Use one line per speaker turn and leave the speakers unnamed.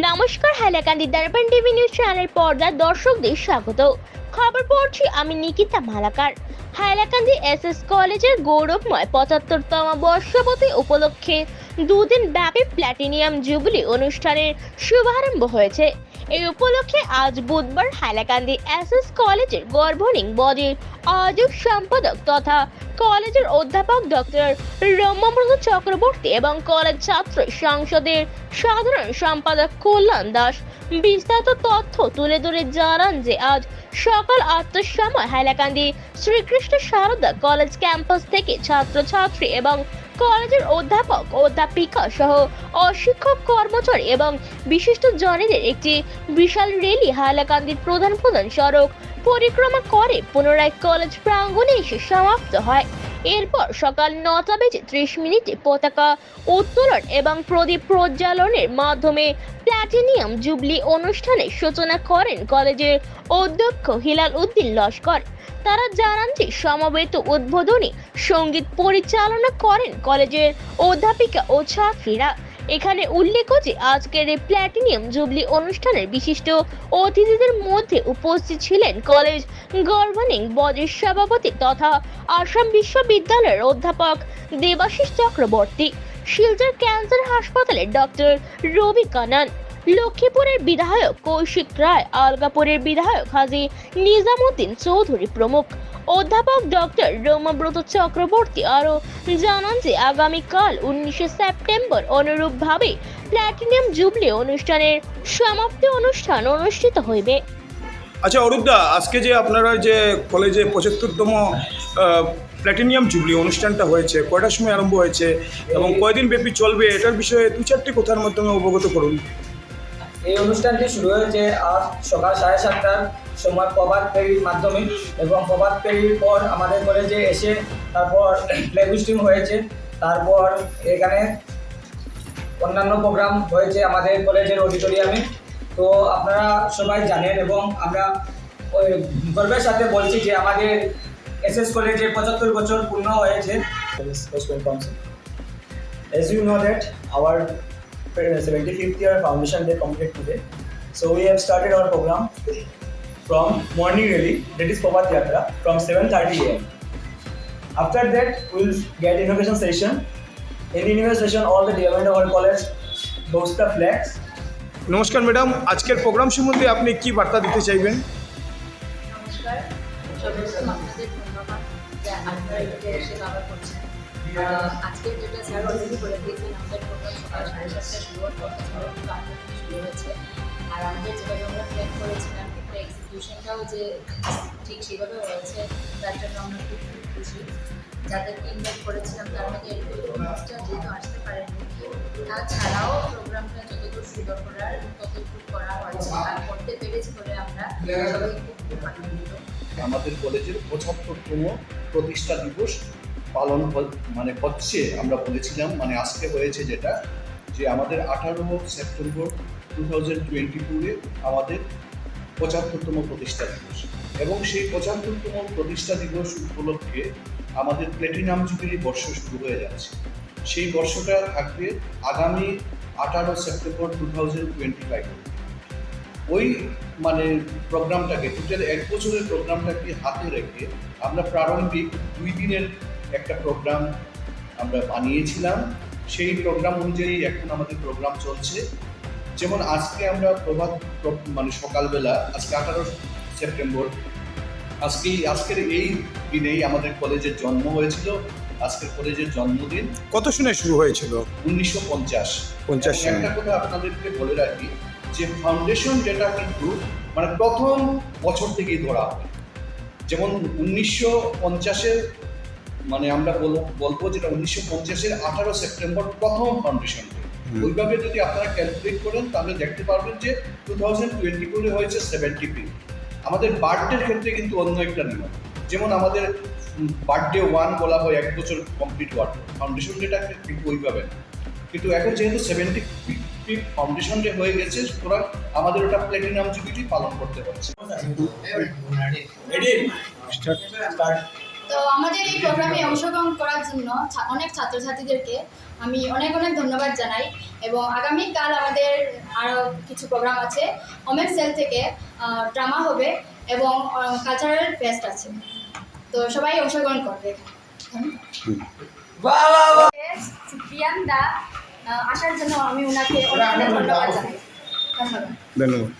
নমস্কার, হাইলাকান্দি দর্পণ TV news channel পর্দার দর্শকদের স্বাগত। খবর পড়ছি আমি নিকিতা মালাকার। হাইলাকান্দি এস এস কলেজের গৌরবময় পঁচাত্তরতম বর্ষপতি উপলক্ষে দুদিন ব্যাপী প্ল্যাটিনিয়াম জুবলি অনুষ্ঠানের শুভারম্ভ হয়েছে। এই উপলক্ষে আজ বুধবার হাইলাকান্দি এস এস কলেজের গভর্নিং বডির আয়োজক সম্পাদক তথা কলেজের অধ্যাপক ডক্টর রম্যব্রত চক্রবর্তী এবং কলেজ ছাত্র সংসদের সাধারণ সম্পাদক কল্যাণ দাস বিস্তারিত তথ্য তুলে ধরে জানান যে আজ সকাল আটটার সময় হাইলাকান্দি শ্রীকৃষ্ণ সারদা কলেজ ক্যাম্পাস থেকে ছাত্রছাত্রী এবং কলেজের অধ্যাপক, অধ্যাপিকা সহ অশিক্ষক কর্মচারী এবং বিশিষ্ট জনেদের একটি বিশাল রেলি হাইলাকান্দির প্রধান প্রধান সড়ক পরিক্রমা করে পুনরায় কলেজ প্রাঙ্গনে এসে সমাপ্ত হয়। এরপর সকাল নটা বেজে ত্রিশ মিনিটে পতাকা উত্তোলন এবং প্রদীপ প্রজ্বালনের মাধ্যমে প্ল্যাটিনিয়াম জুবলি অনুষ্ঠানের সূচনা করেন কলেজের অধ্যক্ষ হিলাল উদ্দিন লস্কর। তারা জানান যে সমবেত উদ্বোধনী সংগীত পরিচালনা করেন কলেজের অধ্যাপিকা ও ছাত্রীরা। এখানে উল্লেখ্য যে আজকের এই প্ল্যাটিনিয়াম জুবলি অনুষ্ঠানের বিশিষ্ট অতিথিদের মধ্যে উপস্থিত ছিলেন কলেজ গভর্নিং বডির সভাপতি তথা আসাম বিশ্ববিদ্যালয়ের অধ্যাপক দেবাশিস চক্রবর্তী, শিলচর ক্যান্সার হাসপাতালের ডক্টর রবি কানান লক্ষ্মীপুরের বিধায়ক কৌশিক রায় আলগাপুরের বিধায়ক হাজি নিজামুদ্দিন চৌধুরী প্রমুখ। অধ্যাপক ডক্টর রোমাব্রত চক্রবর্তী আরও জানান যে আগামীকাল উনিশে সেপ্টেম্বর অনুরূপভাবে প্ল্যাটিনিয়াম জুবলি অনুষ্ঠানের সমাপ্তি অনুষ্ঠান অনুষ্ঠিত হইবে।
আচ্ছা অরূপদা আজকে যে আপনারা যে কলেজে পঁচাত্তরতম প্ল্যাটিনিয়াম জুবলি অনুষ্ঠানটা হয়েছে কয়টার সময় আরম্ভ হয়েছে এবং কয়দিন ব্যাপী চলবে এটার বিষয়ে দু চারটি কথার মাধ্যমে অবগত করুন।
এই অনুষ্ঠানটি শুরু হয়েছে আজ সকাল সাড়ে সাতটার। সময় প্রভাত ফেরির মাধ্যমে এবং প্রভাত ফেরির পর আমাদের কলেজে এসে তারপর প্লেগুস্টিং হয়েছে তারপর এখানে অন্যান্য প্রোগ্রাম হয়েছে আমাদের কলেজের অডিটোরিয়ামে তো আপনারা সবাই জানেন এবং আমরা ওই গর্বের সাথে বলছি যে আমাদের এস এস কলেজে পঁচাত্তর বছর পূর্ণ হয়েছে.
As you know that our uh, 75th year foundation day completed today. So we have started our program from morning rally, that is Pavat Yatra, from 7.30 am. After that, we'll get innovation session. In the innovation session, all the development of our college boast the flags.
নমস্কার madam আজকের programme সম্বন্ধে আপনি কি বার্তা দিতে চাইবেন
নমস্কার আপনাদের ধন্যবাদ যে আপনারা এটাকে এসে কভার করছেন আজকে যেটা স্যার অলরেডি বলে দিয়েছেন আমাদের প্রোগ্রাম সকাল সাড়ে সাতটায় শুরু হওয়ার কথা ছিল কিন্তু আটটা থেকে শুরু হয়েছে আর আমাদের যেভাবে আমরা প্ল্যান করেছিলাম এক্সিকিউশনটাও যে ঠিক সেভাবে হয়েছে, তার জন্য আমরা খুব খুশি। যাদেরকে ইনভাইট করেছিলাম, তার মধ্যে এরকম যেহেতু আসতে পারেনি, তাছাড়াও প্রোগ্রামটা যতদূর সুন্দর করার ততটুকু করা হয়েছে। আর করতে পেরেছি বলে আমরা সবাই খুব খুব আনন্দিত।
আমাদের কলেজের পঁচাত্তরতম প্রতিষ্ঠা দিবস পালন মানে হচ্ছে, আমরা বলেছিলাম মানে আজকে হয়েছে যেটা, যে আমাদের আঠারো সেপ্টেম্বর টু থাউজেন্ড টোয়েন্টি টুয়ে আমাদের পঁচাত্তরতম প্রতিষ্ঠা দিবস। এবং সেই পঁচাত্তরতম প্রতিষ্ঠা দিবস উপলক্ষে আমাদের প্লেটিনাম জুবিলি বর্ষ শুরু হয়ে যাচ্ছে। সেই বর্ষটা থাকবে আগামী আঠারো September two thousand twenty five ওই মানে প্রোগ্রামটাকে টোটাল এক বছরের প্রোগ্রামটাকে হাতে রেখে আমরা প্রারম্ভিক দুই দিনের একটা প্রোগ্রাম আমরা বানিয়েছিলাম। সেই প্রোগ্রাম অনুযায়ী এখন আমাদের প্রোগ্রাম চলছে। যেমন আজকে আমরা প্রভাত মানে সকালবেলা আজকে আঠারো সেপ্টেম্বর আজকে আজকের এই দিনেই আমাদের কলেজের জন্ম হয়েছিল। আজকের কলেজের জন্মদিন
কত শুনে শুরু হয়েছিল?
উনিশশো পঞ্চাশ।
পঞ্চাশ
একটা কথা আপনাদেরকে বলে রাখি যে ফাউন্ডেশন যেটা কিন্তু মানে প্রথম বছর থেকেই ধরা হয়। যেমন উনিশশো পঞ্চাশের মানে আমরা বল- বলব যেটা উনিশশো পঞ্চাশের আঠারো সেপ্টেম্বর প্রথম ফাউন্ডেশন। ওইভাবে যদি আপনারা ক্যালকুলেট করেন তাহলে দেখতে পারবেন যে টু থাউজেন্ড টোয়েন্টি ফোরে হয়েছে সেভেন্টি ফিফ আমাদের বার্থডের ক্ষেত্রে কিন্তু অন্য একটা নিয়ম। যেমন আমাদের বার্থডে ওয়ান বলা হয় এক বছর কমপ্লিট হওয়ার ফাউন্ডেশন ডেটা কিন্তু ওইভাবে। কিন্তু এখন যেহেতু সেভেন্টি ফিফ ফাউন্ডেশন ডে হয়ে গেছে সুতরাং আমাদের ওটা প্ল্যাটিনাম জুবিলি পালন করতে হচ্ছে.
তো আমাদের এই প্রোগ্রামে অংশগ্রহণ করার জন্য ছা- অনেক ছাত্রছাত্রীদেরকে আমি অনেক অনেক ধন্যবাদ জানাই এবং আগামীকাল আমাদের আরও কিছু প্রোগ্রাম আছে। ওমেন সেল থেকে ড্রামা হবে এবং কালচারাল ফেস্ট আছে। তো সবাই অংশগ্রহণ করবে। প্রিয়ান দা আসার জন্য আমি ওনাকে অনেক অনেক ধন্যবাদ জানাই। ধন্যবাদ।
ধন্যবাদ।